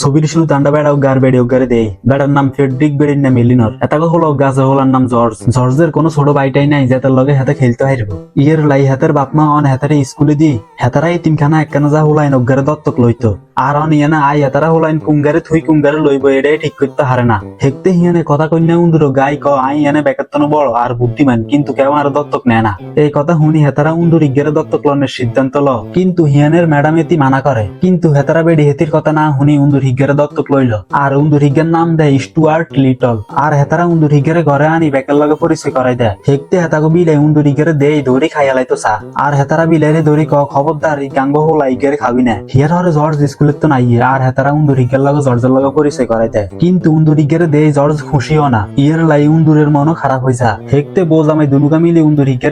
ছবির শুধু দান্ডা বেড়া গার বেড়ে গারে দেয়। বেড়ার নাম ফেডরিক বেড়ির নাম এলিনর। এটাকে হলো গাছে হলার নাম জর্জ। জর্জের কোনো ছোট বাইটাই নাই যে তার লগে হাতে খেলতে হারব। ইয়ের লাই হাতের বাপমা অন হাতারে স্কুলে দি, হাতারাই তিনখানা একখানা যা হলাইন ওগারে দত্তক লইতো। আর ঠিক করতে হারে না। হেকতে কথা উন্দুর, গাই ক, আই এনে বড় বুদ্ধিমান, কিন্তু দত্তক না। এই কথা শুনি হেতারা দত্তক সিদ্ধান্ত ল, কিন্তু মানা কিন্তু হেতারা বেডি কথা না শুনি দত্তক লইল। আর উন্দুর হিজ্ঞার নাম দেয় স্টুয়ার্ট লিটল। আর হেতারা উন্দুর হিজ্ঞারে ঘরে আনি বেকের লগে পরিচয় করাই দেয়। হেকতে হেতাকে বিলে উন্দুর হিজ্ঞারে দেই, দৌড়ি খাইয়ালাইতো চা। আর হেতারা বিলেরে দৌড়ি ক, খবরদার, গাঙ্গ হোলা ইজ্ঞারে খাবি না। হিয়ার জর্জ তো নাই আর হেতারা উন্দুর হিজ্ঞার লগে জর্জের লগে পরিচয় করাই দেয় কিন্তু উন্দুর হিজ্ঞারে জর্জ খুশিও না। ইয়ের লাই উন্দুরের মনও খারাপ হয়ে যা হেকতে বোঝ, আমি মিলে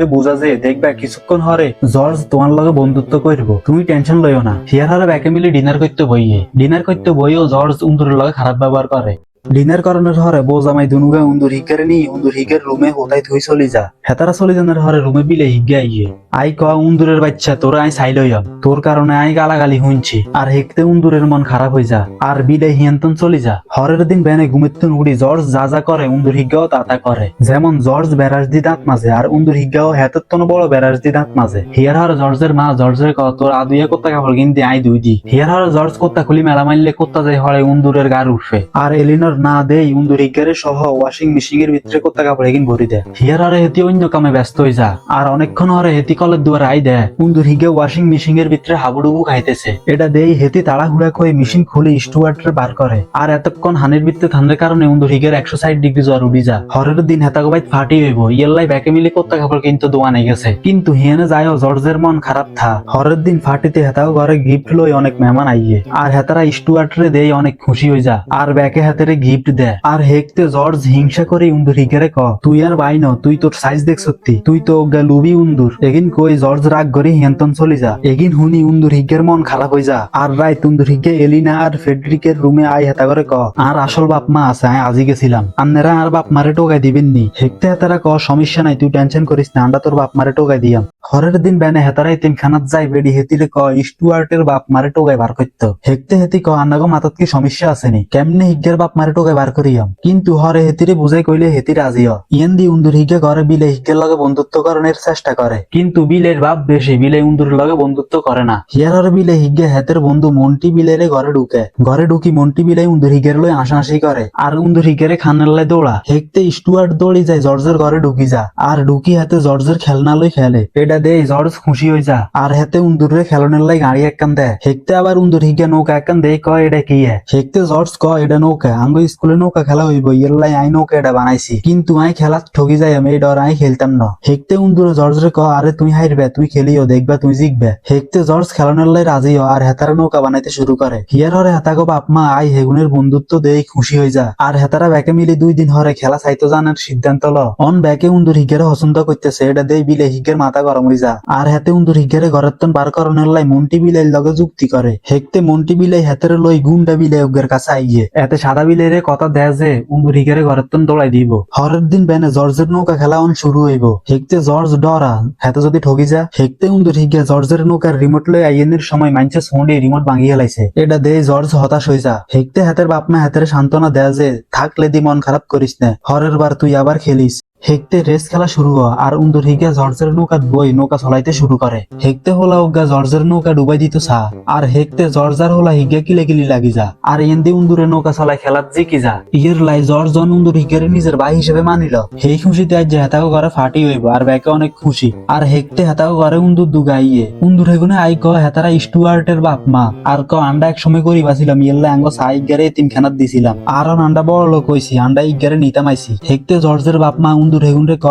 বোঝা যে, দেখবা কিছুক্ষণ হরে জর্জ তোমার লগে বন্ধুত্ব করব। তুমি টেনশন লইও না। হিয়ার হারে ব্যাকে মিলে ডিনার করতে বইয়ে। ডিনার করতে বইও জর্জ উন্দুরের লগে খারাপ ব্যবহার করে। ডিনার করানোর হরে বউ জামাই দুনুগা উন্দুর হিগারে নি, উন্দুর হিগের রুমে হোতাই থুই চলি যা। হেতারা চলি জানার হরে রুমে বিলে হিগে আইয়ে আই ক উন্দুরের বাচ্চা, তোর আই লইয়াম তোর কারণে আই গালাগালি শুনছি আর হেকতে উন্দুরের মন খারাপ হয়ে যা। আর বিলে হিয়ান্তন চলি যা। হরের দিন বেনে ঘুমেতন উড়ি জর্জ যা যা করে, উন্দুর হিগাও তা তা করে। যেমন জর্জ বেরাস দি দাঁত মাঝে আর উন্দুর হিগাও হেতের তন বড় বেরাস দি দাঁত মাঝে হিয়ার হরে জর্জের মা, জর্জের ক তোর আদুইয়া কোত্তা কাপড় কিনতে আই দুই দি। হিয়ার হরে জর্জ কোত্তা খুলি মেলা মারলে কোত্তা যায় হরে উন্দুরের গার উঠবে আর এলিনর না দেই, উন্দুর হিগারে সহ ওয়াশিং মেশিন এর ভিতরে কোত্তা কাপড় এগিন ভরি দেয় হিয়ার হরে হেতি অন্য কামে ব্যস্ত হয়ে যা, আর অনেকক্ষণ হরে হেতি কলের দুয়ার আই দেয় উন্দুর হিগে ওয়াশিং মেশিন এর ভিতরে হাবুডুবু খাইতেছে। এটা দেই হেতি তাড়াহুড়া করে মেশিন খুলে স্টুয়ার্টের বার করে। আর এতক্ষণ হানের ভিতরে ঠান্ডার কারণে উন্দুর হিগের একশো ষাট ডিগ্রি জ্বর উঠি যা। হরের দিন হেতাগো বাইত ফাটি হইব ইয়েল্লাই ব্যাকে মিলে কোত্তা কাপড় কিন্তু দোয়ানে গেছে। কিন্তু হিয়ানে যায়ও জর্জের মন খারাপ থা। হরের দিন ফাটিতে হেতাও ঘরে গিফট লই অনেক মেহমান আইয়ে। আর হেতারা স্টুয়ার্টরে দেই অনেক খুশি হয়ে যা। আর ব্যাকে হাতেরে গিফট দেয় আর হেকতে জর্জ হিংসা করে উন্দুর হিগেরে ক? তুই আর বাই ন তুই তোর সাইজ দেখ সত্যি। তুই তো গা লুবি উন্দুর। এগিন কই জর্জ রাগ করে হিয়ন্তন চলে যা। এগিন হুনি উন্দুর হিগের মন খারাপ হয়ে যা। আর রাই তুন্দুর হিগে এলিনা আর ফেডরিকের রুমে আই হেতা করে ক। আর আসল বাপ মা আছে আজি গেছিলাম। আন্নেরা আর বাপ মারে টোকাই দিবেন নি হেকতে হেতারা ক, সমস্যা নাই, তুই টেনশন করিস না আমরা তোর বাপ মারে টোকাই দিয়াম। হরের দিন বেনে হেতারাই তিন খানাত যাই, বেডি হেতিরে ক, স্টুয়ার্টের বাপ মারে টোকাই বার করতো। হেকতে হেতি ক আন্নাগো মাথাত কি সমস্যা আসেনি কেমনে হিগের বাপ মারে টোকাই বার করিয়াম। কিন্তু হরে হেতিরে বুঝাই কইলে হেতি রাজিও ইয়েন দি উন্দুর হিগে ঘরে বিলে হিগের লগে বন্ধুত্ব করণের চেষ্টা করে। কিন্তু বিলের বাপ বেশি, বিলে উন্দুর লগে বন্ধুত্ব করে না। হিয়ার বিলে হিগে হেতের বন্ধু মন্টি বিলেরে ঘরে ঢুকে। ঘরে ঢুকি মন্টি বিলে উন্দুর হিগের লই আশাশি করে। আর উন্দুর হিগেরে খানের লাই দৌড়া। হেকতে স্টুয়ার্ট দৌড়ি যায়, জর্জের ঘরে ঢুকি যা। আর ঢুকি হাতে জর্জের খেলনা লই খেলে। এটা দেই, জর্জ খুশি হয়ে যা। আর হাতে উন্দুরে খেলনের লাই গাড়ি একখান দেয়। হেকতে আবার উন্দুর হিগে নৌকা একখান দেই, কয় এটা কি হেকতে জর্জ ক এটা নৌকা। আঙ্গ স্কুলে নৌকা খেলা হইব ইয়ের লাই আই নৌকা এটা বানাইছি। কিন্তু আই খেলা ঠকি যাই আমি এই ডর আই খেলতাম না। হেকতে উন্দুরে জর্জরে ক আরে তুই হাইরবে তুই খেলিও, দেখবা তুই জিতবে হেকতে জর্জ খেলনের লাই রাজিও আর হেতারা নৌকা বানাইতে শুরু করে হিয়ার হরে হেতাগো বাপ মা, আই হেগুনের বন্ধুত্ব দেই, খুশি হয়ে যা। আর হেতারা ব্যাকে মিলে দুই দিন হরে খেলা চাইতো জানার সিদ্ধান্ত ল। অন ব্যাকে উন্দুর হিগেরে পছন্দ করতেছে এটা দেই, বিলে হিগের মাথা গরম হয়ে যা। আর হেতে উন্দুর হিগেরে ঘরের তন বার করণের লাই মন্টি বিলাই লগে যুক্তি করে হেকতে মন্টি বিলাই হেতের লই গুন্ডা বিলাই উগের কাছে আইয়ে। এতে সাদা বিলের কথা দেয় যে হিগেরে ঘরের তন দৌড়াই দিব। হরের দিন বেনে জর্জের নৌকা খেলা অন শুরু হইব। হেকতে জর্জ ডরা, হেতে যদি ঠকি যা হেকতে উন্দুর হিগে জর্জের নৌকার রিমোট লই আইয়েনের সময় মাইনছে সোনে রিমোট ভাঙিয়ে লাইছে এটা দে জর্জ হতাশ হয়ে যা। হেকতে হাতের বাপ মা হাতের সান্ত্বনা দেয় যে, থাকলে দি মন খারাপ করিস না। হরের বার তুই আবার খেলিস। হেকতে রেস খেলা শুরু হয় আর উন্দুর হিগা জর্জের নৌকা বই নৌকা চলাইতে শুরু করে। হেকতে হোলা উগা জর্জের নৌকা ডুবাই দিত চা, আর হেকতে জর্জার হোলা হিগা কিলে কিলি লাগি যা, আর এন্দি উন্দুরে নৌকা চলাই খেলাত জিকি যা। ইয়ের লাই জর্জন উন্দুর হিগের নিজের ভাই হিসেবে মানিল। সেই খুশিতে আজ যে হেতাকে ঘরে ফাটি হইব, আর ব্যাকে অনেক খুশি। আর হেকতে হেতাকে ঘরে উন্দুর দুগাইয়ে উন্দুর হেগুনে আই ক, হেতারা স্টুয়ার্টের বাপ মা। আর ক, আন্ডা এক সময় করি বাছিলাম ইয়েল্লা আঙ্গ গেরে তিন খানাত দিছিলাম। আর আন্ডা বড় লোক হইছি, আন্ডা ইগারে নিতাম আইছি। হেকতে জর্জের বাপ মা উন্দুর হেগুনে ক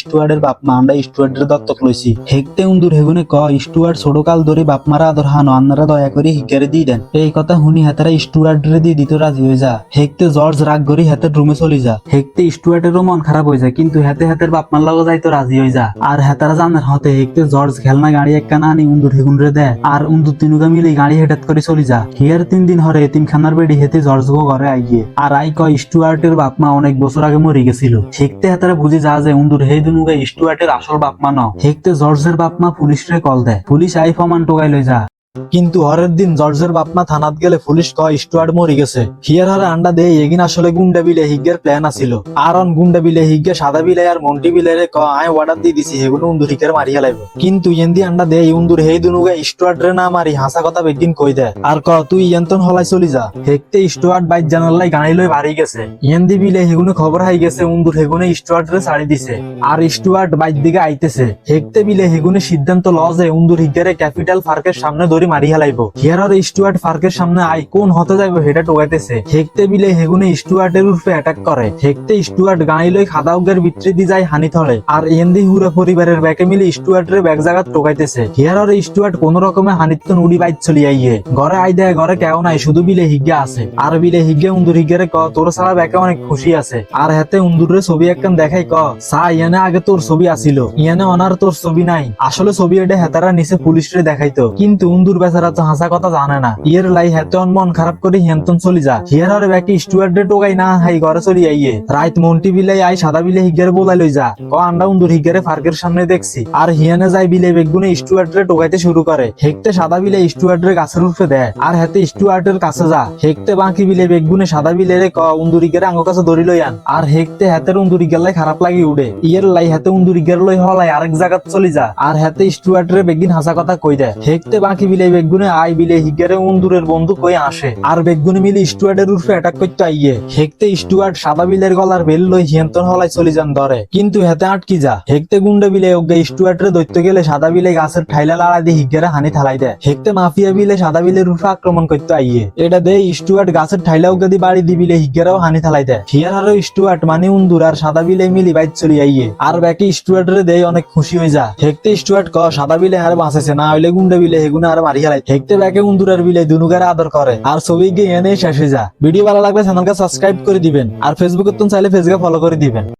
স্টুয়ার্ডের স্টুয়ার্ডের দত্তক লইছি। হেকতে উন্দুর হেগুনে ক স্টুয়ার্ড ধরে আদর আন্নারা দয়া করে হিগারে দিয়ে দেন। এই কথা স্টুয়ার্ডরে দিয়ে দিতে রাজি হয়ে যা। হেকতে জর্জ রাগ করি হেতের রুমে চলে যা। হেকতে স্টুয়ার্ডেরও মন খারাপ হয়ে যায় কিন্তু হেতে হেতের লগে যাইতো রাজি হয়ে যা। আর হেতারা জানার হতে হেকতে জর্জ খেলনা গাড়ি একখানা আনি উন্দুর হেগুনরে দেয় আর উন্দুর তিনুগা মিলে গাড়ি হেটাত করে চলে যা। হিয়ার তিন দিন হরে এতিম খানার বেডি হেতে জর্জ ঘরে আইয়ে আর আই ক স্টুয়ার্টের বাপ অনেক বছর আগে মরে গেছিল। হেকতে হেতারা বুঝে যা যে উন্দুর হেই দুনুগে স্টুয়ার্টের আসল বাপমা ন। হেকতে জর্জের বাপমা পুলিশরে কল দেয় পুলিশ আই ফমান টোকাই লই যা। কিন্তু হরের দিন জর্জের বাপমা থানাত গেলে পুলিশ কয় স্টুয়ার্ড মরি গেছে। হিয়ার হারে আন্ডা দেয় এগিন আসলে গুন্ডা বিলে হিগের প্ল্যান আছিল। আর অন গুন্ডা বিলে হিগে, সাদা বিলে আর মন্টি বিলে রে ক আয় অর্ডার দিয়ে দিছি হেগুলো উন্দুর হিকের মারিয়া লাইব। কিন্তু ইয়েন্দি আন্ডা দেয় উন্দুর হেই দুনুগে স্টুয়ার্ড রে না মারি, হাসা কথা বেগিন কই দেয় আর ক তুই ইয়েন্তন হলাই চলি যা। হেকতে স্টুয়ার্ড বাইক জানালাই গাড়ি লই বাড়ি গেছে। ইয়েন্দি বিলে হেগুনে খবর হাই গেছে, উন্দুর হেগুনে স্টুয়ার্ড রে ছাড়ি দিছে, আর স্টুয়ার্ড বাইক দিকে আইতেছে। হেকতে বিলে হেগুনে সিদ্ধান্ত লজে উন্দুর হিগেরে ক্যাপিটাল পার্কের সামনে ধরি মারি হেলাইব। হিয়ার স্টুয়ার্ড পার্কের সামনে আই কোন হতে যাইব হেটা টোকাইতেছে। হেকতে বিলে হেগুনে স্টুয়ার্ডের উর্ফে অ্যাটাক করে হেকতে স্টুয়ার্ড গাড়ি লই খাদা উগের ভিতরে দি যায় হানি থলে আর এন্দি হুরা পরিবারের ব্যাকে মিলে স্টুয়ার্ডের ব্যাগ জায়গা টোকাইতেছে। হিয়ার স্টুয়ার্ড কোন রকমে হানিত্তন উড়ি বাইক চলি আইয়ে। ঘরে আই দেয় ঘরে কেউ নাই, শুধু বিলে হিগে আছে। আর বিলে হিগে উন্দুর হিগেরে ক তোর সারা ব্যাকে অনেক খুশি আছে। আর হাতে উন্দুরের ছবি একখান দেখাই ক সা ইয়ানে আগে তোর ছবি আসিল ইয়ানে অনার তোর ছবি নাই। আসলে ছবি এটা হেতারা নিচে পুলিশরে দেখাইতো। কিন্তু উন্দুর বেচারা তো হাসা কথা জানে না। ইয়ের লাই হেতে অন মন খারাপ করে হিয়ান্তন চলি যা। হিয়ার হরে ব্যাকে স্টুয়ার্ডে টোকাই না, হাই ঘরে চলি আইয়ে। রাইত মন্টি বিলাই আই সাদা বিলে হিগের বোলাই লই যা। ক আন্ডা উন্দুর হিগেরে ফার্কের সামনে দেখছি। আর হিয়ানে যাই বিলে বেগুনে স্টুয়ার্ডরে টোকাইতে শুরু করে। হেকতে সাদা বিলে স্টুয়ার্ডের গাছের উপরে দেয়। আর হেতে স্টুয়ার্ডের কাছে যা। হেকতে বাঁকি বিলে বেগুনে সাদা বিলে রে ক উন্দুরি গেরে আঙ্গ কাছে ধরি লই আন। আর হেকতে হেতের উন্দুরি গেলাই খারাপ লাগি উড়ে। ইয়ের লাই হেতে উন্দুরি গের লই হলাই আরেক জায়গাত চলি যা। আর হেতে স্টুয়ার্ডরে বেগিন হাসা কথা কই দেয় হেকতে বাঁকি বিলে বেগুনে আই বিলে হিগেরে উন্দুরের বন্ধু কই আসে। আর বেগুনে মিলে স্টুয়ার্ডের উর্ফে অ্যাটাক করতে আইয়ে। হেকতে স্টুয়ার্ড সাদা বিলের গলার বেল লই হিয়ন্তন হলাই চলি যান ধরে কিন্তু হেতে আটকি যা। হেকতে গুন্ডা বিলে ওগে স্টুয়ার্ডরে দৈত্য গেলে সাদা বিলে গাছের ঠাইলা লাড়াই দিয়ে হিগেরে হানি থালাই দেয়। হেকতে মাফিয়া বিলে সাদা বিলের উর্ফে আক্রমণ করতে আইয়ে। এটা দে স্টুয়ার্ড গাছের ঠাইলা ওগে দি বাড়ি দি বিলে হিগেরাও হানি থালাই দেয়। হিয়ার আরও স্টুয়ার্ড মানে উন্দুর আর সাদা বিলে মিলি বাইক চলি আইয়ে। আর বাকি স্টুয়ার্ড রে দেয় অনেক খুশি হয়ে যা। হেকতে স্টুয়ার্ড ক, সাদা বিলে আর বাঁচেছে না হইলে গুন্ডা বিলে হেগুনে আর আদর করে। আর ছবি গিয়ে এনে শেষ যা ভিডিও ভালো লাগলে চ্যানেলকে সাবস্ক্রাইব করে দিবেন। আর ফেসবুকে তো চাইলে ফেসবুকে ফলো করে দিবেন।